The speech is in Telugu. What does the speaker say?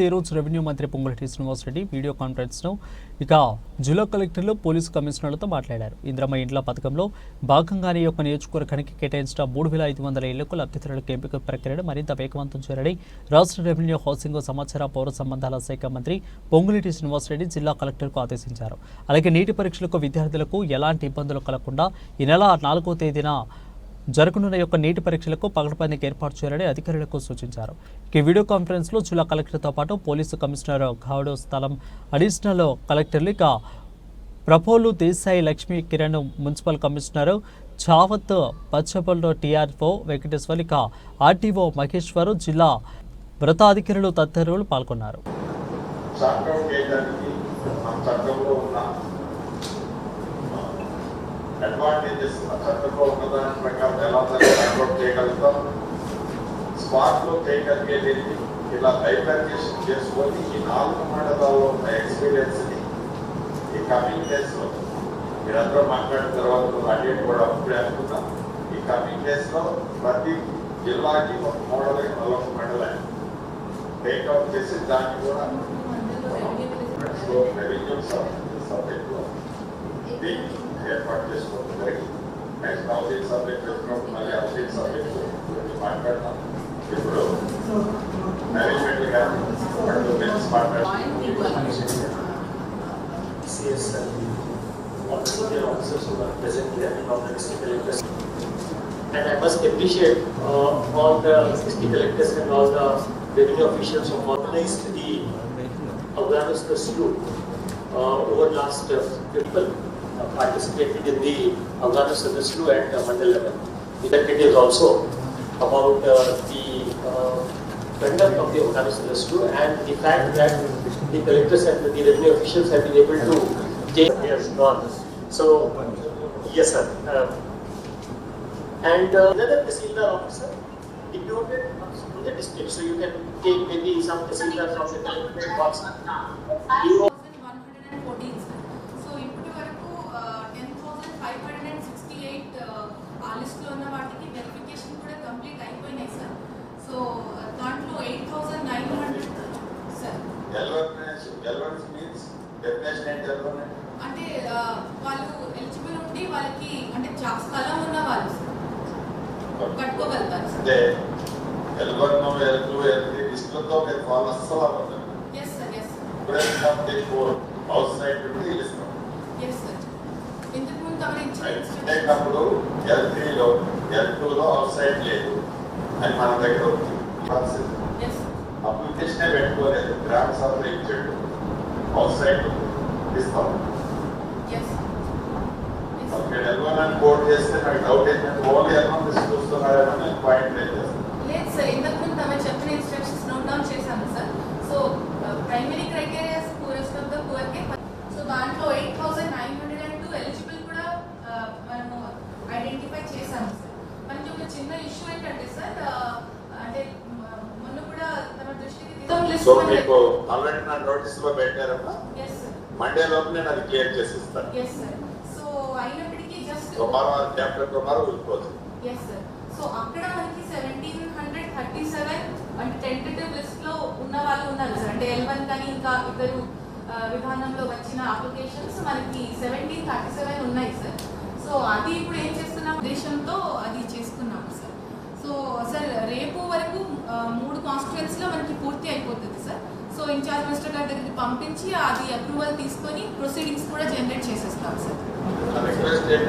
ఈరోజు రెవెన్యూ మంత్రి పొంగులటి శ్రీనివాసరెడ్డి వీడియో కాన్ఫరెన్స్ను ఇక జిల్లా కలెక్టర్లు పోలీసు కమిషనర్లతో మాట్లాడారు. ఇంద్రమ్మ ఇండ్ల పథకంలో భాగంగానే యొక్క నియోజకవర్గానికి కేటాయించిన మూడు వేల ఐదు వందల ఇళ్ళకు లబ్ధిదారులకు ఎంపిక ప్రక్రియను మరింత వేగవంతం చేయాలని రాష్ట్ర రెవెన్యూ హౌసింగ్ సమాచార పౌర సంబంధాల శాఖ మంత్రి పొంగులటి శ్రీనివాసరెడ్డి జిల్లా కలెక్టర్కు ఆదేశించారు. అలాగే నీటి పరీక్షలకు విద్యార్థులకు ఎలాంటి ఇబ్బందులు కలగకుండా ఈ నెల నాలుగో తేదీన జరగనున్న యొక్క నీటి పరీక్షలకు పగడపందికి ఏర్పాటు చేయాలని అధికారులకు సూచించారు. ఈ వీడియో కాన్ఫరెన్స్లో జిల్లా కలెక్టర్తో పాటు పోలీసు కమిషనర్ ఘాడు స్థలం అడిషనల్ కలెక్టర్లు ఇక ప్రపోలు దేశాయి లక్ష్మీ కిరణ్ మున్సిపల్ కమిషనర్ చావత్ పచ్చపల్లో టీఆర్ఓ వెంకటేశ్వర్ ఇక ఆర్టీఓ మహేశ్వర్ జిల్లా వ్రతాధికారులు తదితరులు పాల్గొన్నారు. అడ్వాంటేజెస్ మన చట్టంలో ఉన్న దాని ప్రకారం ఎలా దాన్ని షార్ట్అవుట్ చేయగలుగుతాం స్పాట్లో చేయగలిగేది ఇలా బైఫర్కేషన్ చేసుకొని ఈ నాలుగు మండలాల్లో ఉన్న ఎక్స్పీరియన్స్ని ఈ కమింగ్ డేస్లో మీరందరూ మాట్లాడిన తర్వాత అడిగి కూడా అప్పుడే అనుకున్నాం ఈ కమింగ్ డేస్లో ప్రతి జిల్లాకి ఒక మోడల్ ఒక మండలం టేక్అవుట్ చేసి దాన్ని కూడా so their practice for the very and now they submit the Mali also they submit to the partner Management will have but the business and the. And I must appreciate uh, all the district collectors and all the revenue officials who organized the awareness pursuit uh, over last uh, people participated in the the slew at uh, Mandal level. It is also about uh, the uh, conduct of the awareness of the slew and the fact that the collectors and the revenue officials have been able to take their gone. So, yes, sir. Uh, and uh, another Tahsildar officer deputed to the district, so you can take maybe some Tahsildar from the box. ఎల్వర్నెస్ అంటే వాళ్ళు ఎలిజిబుల్ ఉండి వాళ్ళకి అంటే స్థలం ఉన్న వాళ్ళు కట్టుకోగలుగుతారు. అంటే ఎల్వర్నం ఎల్ టూ ఎల్ త్రీ లిస్టులతో మీరు ఫాలో అస్సలు హౌస్ సైడ్ నుండి ఇస్తాం అప్పుడు ఎల్ త్రీలో ఎల్ టూలో సైడ్ లేదు అని మన దగ్గర ఉంది. అప్లికేషన్ పెట్టుకోలేదు. గ్రామ సభలో ఇచ్చాడు. outside this compound? Yes. yes. Okay, L1 and 4 yes, and without it, all the amount is supposed have an acquired Yes, in the so మీకు ఆల్రెడీ నా నోటీస్లో పెట్టారమ్మా మండే లోపు నేను అది క్లియర్ చేసి ఇస్తాను కుమారు వెళ్ళిపోతుంది ఎస్ సార్ సో అక్కడ మనకి సెవెంటీన్ హండ్రెడ్ థర్టీ సెవెన్ అంటే టెంటేటివ్ లిస్ట్లో ఉన్న వాళ్ళు ఉన్నారు సార్ అంటే ఎల్ వన్ కానీ ఇంకా ఇద్దరు విధానంలో వచ్చిన అప్లికేషన్స్ మనకి సెవెంటీన్ థర్టీ సెవెన్ ఉన్నాయి సార్ సో అది ఇప్పుడు ఏం చేస్తున్నాం? ఉద్దేశంతో అది చేసుకున్నాం సార్ సో సార్ రేపు వరకు మూడు కాన్స్టిట్యుయెన్స్లో మనకి పూర్తి ఇన్ఛార్జ్ మినిస్టర్ గారి దగ్గరికి పంపించి అది అప్రూవల్ తీసుకొని ప్రొసీడింగ్స్ కూడా జనరేట్ చేసేస్తాం సార్.